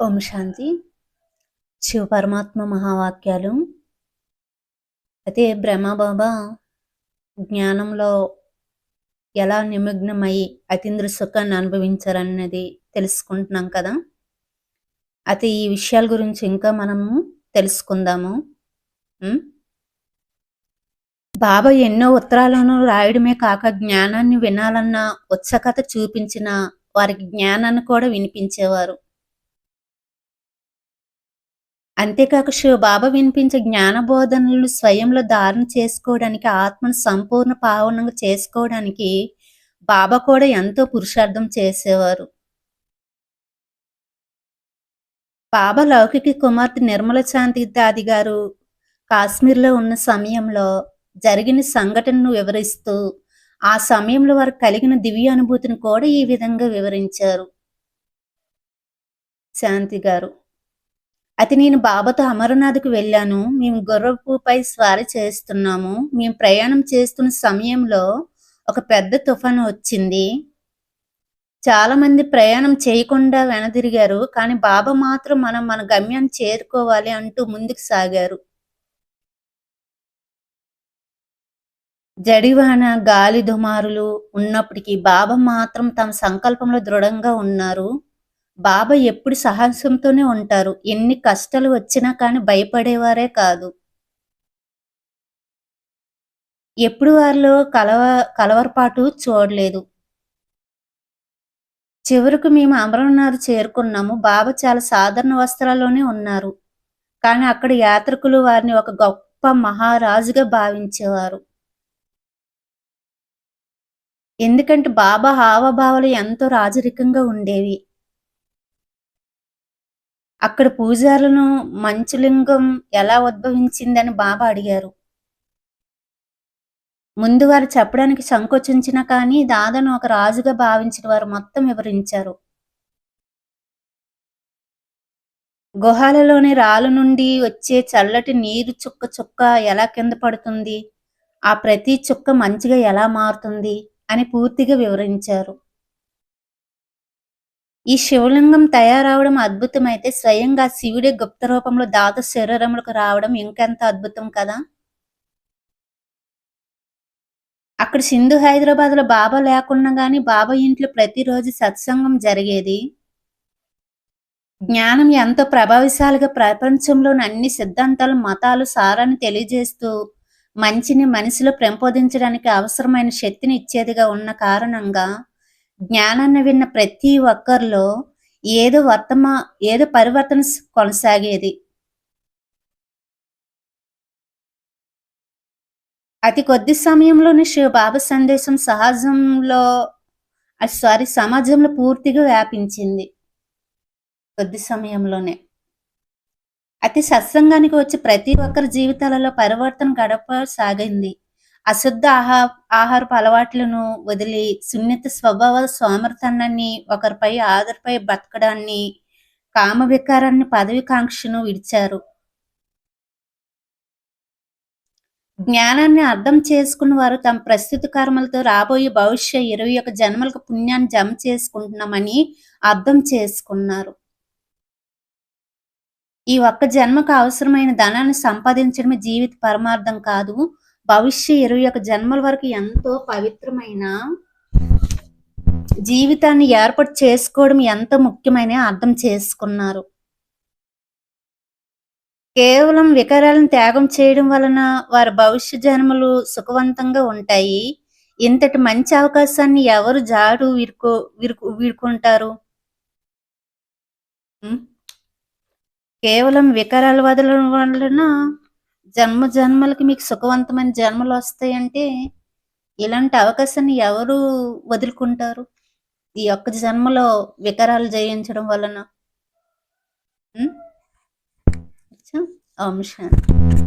ఓం శాంతి. శివ పరమాత్మ మహావాక్యాలు. అయితే బ్రహ్మబాబా జ్ఞానంలో ఎలా నిమగ్నమై అతీంద్ర సుఖాన్ని అనుభవించారన్నది తెలుసుకుంటున్నాం కదా. అయితే ఈ విషయాల గురించి ఇంకా మనము తెలుసుకుందాము. బాబా ఎన్నో ఉత్తరాలను రాయడమే కాక జ్ఞానాన్ని వినాలన్న ఉత్సుకత చూపించిన వారికి జ్ఞానాన్ని కూడా వినిపించేవారు. అంతేకాక శివ బాబా వినిపించే జ్ఞాన బోధనలు స్వయంలో ధారణ చేసుకోవడానికి ఆత్మను సంపూర్ణ పావనంగా చేసుకోవడానికి బాబా కూడా ఎంతో పురుషార్థం చేసేవారు. బాబా లౌకిక కుమార్తె నిర్మల శాంతి దాది గారు కాశ్మీర్లో ఉన్న సమయంలో జరిగిన సంఘటనను వివరిస్తూ ఆ సమయంలో వారు కలిగిన దివ్య అనుభూతిని కూడా ఈ విధంగా వివరించారు. శాంతి గారు అది నేను బాబాతో అమరనాథ్కు వెళ్ళాను. మేము గుర్రపుపై స్వారీ చేస్తున్నాము. మేము ప్రయాణం చేస్తున్న సమయంలో ఒక పెద్ద తుఫాను వచ్చింది. చాలా మంది ప్రయాణం చేయకుండా వెనదిరిగారు. కానీ బాబా మాత్రం మనం మన గమ్యాన్ని చేరుకోవాలి అంటూ ముందుకు సాగారు. జడివాన గాలి దుమారులు ఉన్నప్పటికీ బాబా మాత్రం తమ సంకల్పంలో దృఢంగా ఉన్నారు. బాబా ఎప్పుడు సాహసంతోనే ఉంటారు. ఎన్ని కష్టాలు వచ్చినా కానీ భయపడేవారే కాదు. ఎప్పుడు వారిలో కలవ కలవరపాటు చూడలేదు. చివరకు మేము అమరనాథ్ చేరుకున్నాము. బాబా చాలా సాధారణ వస్త్రాల్లోనే ఉన్నారు. కానీ అక్కడ యాత్రికులు వారిని ఒక గొప్ప మహారాజుగా భావించేవారు. ఎందుకంటే బాబా హావభావాలు ఎంతో రాజరికంగా ఉండేవి. అక్కడ పూజారులను మంచులింగం ఎలా ఉద్భవించిందని బాబా అడిగారు. ముందు వారు చెప్పడానికి సంకోచించిన కానీ దాదాను ఒక రాజుగా భావించిన వారు మొత్తం వివరించారు. గుహాలలోని రాళ్ళ నుండి వచ్చే చల్లటి నీరు చుక్క చుక్క ఎలా కింద పడుతుంది? ఆ ప్రతి చుక్క మంచిగా ఎలా మారుతుంది? అని పూర్తిగా వివరించారు. ఈ శివలింగం తయారవడం అద్భుతమైతే స్వయంగా శివుడే గుప్త రూపంలో దాత శరీరములకు రావడం ఇంకెంత అద్భుతం కదా? అక్కడ సింధు హైదరాబాద్లో బాబా లేకున్నా గాని బాబా ఇంట్లో ప్రతిరోజు సత్సంగం జరిగేది. జ్ఞానం ఎంతో ప్రభావశాలిగా ప్రపంచంలోని అన్ని సిద్ధాంతాలు మతాలు సారాన్ని తెలియజేస్తూ మంచిని మనసులో పెంపొందించడానికి అవసరమైన శక్తిని ఇచ్చేదిగా ఉన్న కారణంగా జ్ఞానాన్ని విన్న ప్రతి ఒక్కరిలో ఏదో వర్తమా ఏదో పరివర్తన కొనసాగేది. అతి కొద్ది సమయంలోనే శివ బాబా సందేశం సహజంలో సారీ సమాజంలో పూర్తిగా వ్యాపించింది. కొద్ది సమయంలోనే. అతి సత్సంగానికి వచ్చి ప్రతి ఒక్కరి జీవితాలలో పరివర్తన గడప సాగింది అశుద్ధ ఆహా ఆహారపు అలవాట్లను వదిలి సున్నిత స్వభావ సోమర్థనాన్ని ఒకరిపై ఆదరిపై బతకడాన్ని కామ వికారాన్ని పదవికాంక్షను విడిచారు. జ్ఞానాన్ని అర్థం చేసుకున్న వారు తమ ప్రస్తుత కర్మలతో రాబోయే భవిష్య ఇరవై ఒక జన్మలకు పుణ్యాన్ని జమ చేసుకుంటున్నామని అర్థం చేసుకున్నారు. ఈ ఒక్క జన్మకు అవసరమైన ధనాన్ని సంపాదించడమే జీవిత పరమార్థం కాదు. భవిష్య ఇరవై ఒక జన్మల వరకు ఎంతో పవిత్రమైన జీవితాన్ని ఏర్పాటు చేసుకోవడం ఎంతో ముఖ్యమైన అర్థం చేసుకున్నారు. కేవలం వికారాలను త్యాగం చేయడం వలన వారి భవిష్య జన్మలు సుఖవంతంగా ఉంటాయి. ఇంతటి మంచి అవకాశాన్ని ఎవరు జాడు వీడుకో వీరుకు వీడుకుంటారు కేవలం వికారాలు వదలడం వలన జన్మ జన్మలకి మీకు సుఖవంతమైన జన్మలు వస్తాయంటే ఇలాంటి అవకాశాన్ని ఎవరు వదులుకుంటారు? ఈ ఒక్క జన్మలో వికారాలు జయించడం వలన? ఉం? ఓం శాంతి